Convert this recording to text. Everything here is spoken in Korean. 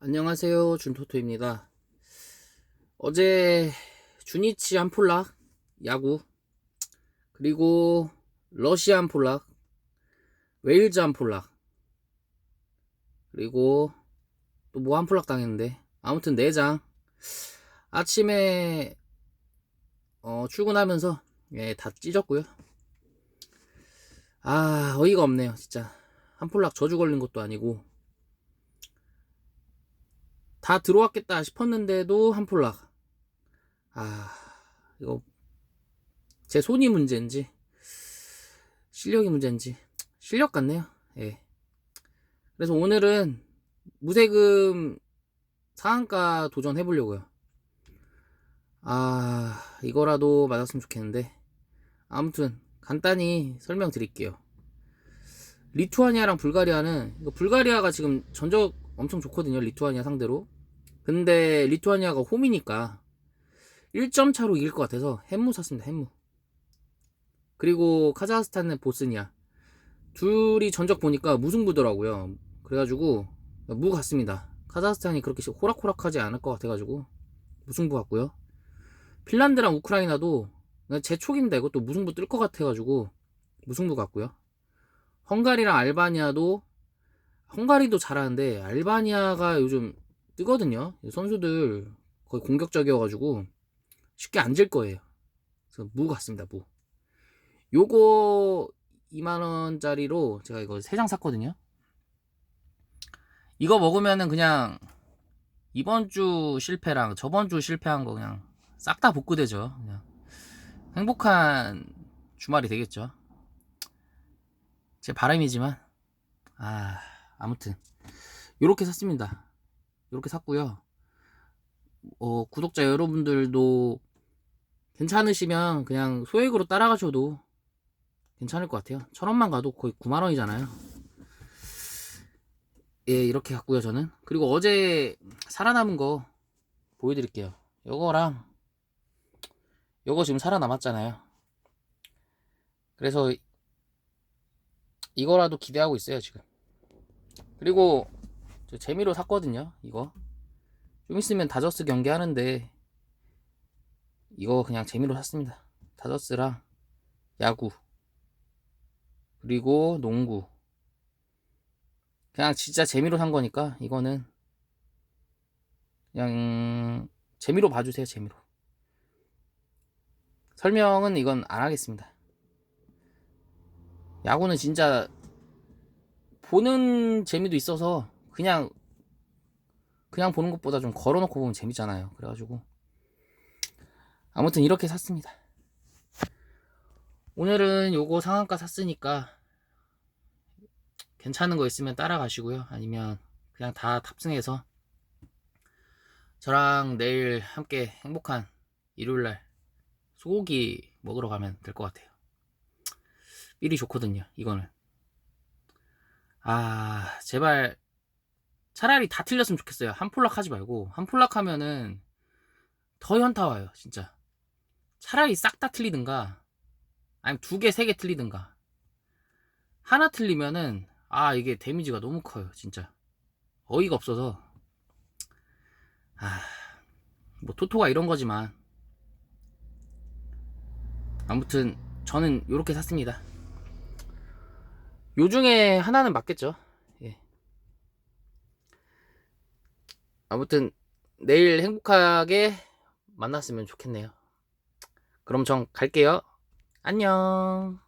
안녕하세요 준토토입니다. 어제 주니치 한 폴락 야구 그리고 러시아 한 폴락 웨일즈 한 폴락 그리고 또 뭐 한 폴락 당했는데? 아무튼 4장. 아침에 어, 출근하면서 예, 다 찢었고요. 아 어이가 없네요 진짜. 한 폴락 저주 걸린 것도 아니고 다 들어왔겠다 싶었는데도 한 폴락. 아, 이거 제 손이 문제인지 실력이 문제인지 실력 같네요. 예. 그래서 오늘은 무세금 상한가 도전해 보려고요. 아, 이거라도 맞았으면 좋겠는데. 아무튼 간단히 설명드릴게요. 리투아니아랑 불가리아는 불가리아가 지금 전적 엄청 좋거든요. 리투아니아 상대로. 근데 리투아니아가 홈이니까 1점 차로 이길 것 같아서 햄무 샀습니다. 햄무. 그리고 카자흐스탄은 보스니아. 둘이 전적 보니까 무승부더라고요. 그래가지고 무 같습니다. 카자흐스탄이 그렇게 호락호락하지 않을 것 같아가지고 무승부 같고요. 핀란드랑 우크라이나도 제 촉인데 이것도 무승부 뜰 것 같아가지고 무승부 같고요. 헝가리랑 알바니아도 헝가리도 잘하는데 알바니아가 요즘 뜨거든요. 선수들 거의 공격적이어가지고 쉽게 안 질 거예요. 그래서 무 같습니다. 무. 요거 2만원짜리로 제가 이거 3장 샀거든요. 이거 먹으면은 그냥 이번 주 실패랑 저번 주 실패한 거 그냥 싹 다 복구되죠. 그냥 행복한 주말이 되겠죠. 제 바람이지만 아 아무튼 요렇게 샀습니다. 요렇게 샀고요. 어, 구독자 여러분들도 괜찮으시면 그냥 소액으로 따라가셔도 괜찮을 것 같아요. 천 원만 가도 거의 9만 원이잖아요. 예, 이렇게 갔고요, 저는. 그리고 어제 살아남은 거 보여드릴게요. 요거랑 요거 지금 살아남았잖아요. 그래서 이거라도 기대하고 있어요, 지금. 그리고 저 재미로 샀거든요. 이거 좀 있으면 다저스 경기 하는데 이거 그냥 재미로 샀습니다. 다저스랑 야구 그리고 농구 그냥 진짜 재미로 산 거니까 이거는 그냥 재미로 봐주세요. 재미로 설명은 이건 안 하겠습니다. 야구는 진짜 보는 재미도 있어서 그냥 그냥 보는 것보다 좀 걸어놓고 보면 재밌잖아요. 그래가지고 아무튼 이렇게 샀습니다. 오늘은 요거 상한가 샀으니까 괜찮은 거 있으면 따라가시고요. 아니면 그냥 다 탑승해서 저랑 내일 함께 행복한 일요일날 소고기 먹으러 가면 될 것 같아요. 삘이 좋거든요. 이거는. 아 제발 차라리 다 틀렸으면 좋겠어요. 한 폴락 하지 말고 한 폴락 하면은 더 현타 와요, 진짜. 차라리 싹 다 틀리든가 아니면 두 개, 세 개 틀리든가. 하나 틀리면은 아, 이게 데미지가 너무 커요, 진짜. 어이가 없어서 아, 뭐 토토가 이런 거지만 아무튼 저는 이렇게 샀습니다. 요 중에 하나는 맞겠죠. 예. 아무튼 내일 행복하게 만났으면 좋겠네요. 그럼 전 갈게요. 안녕.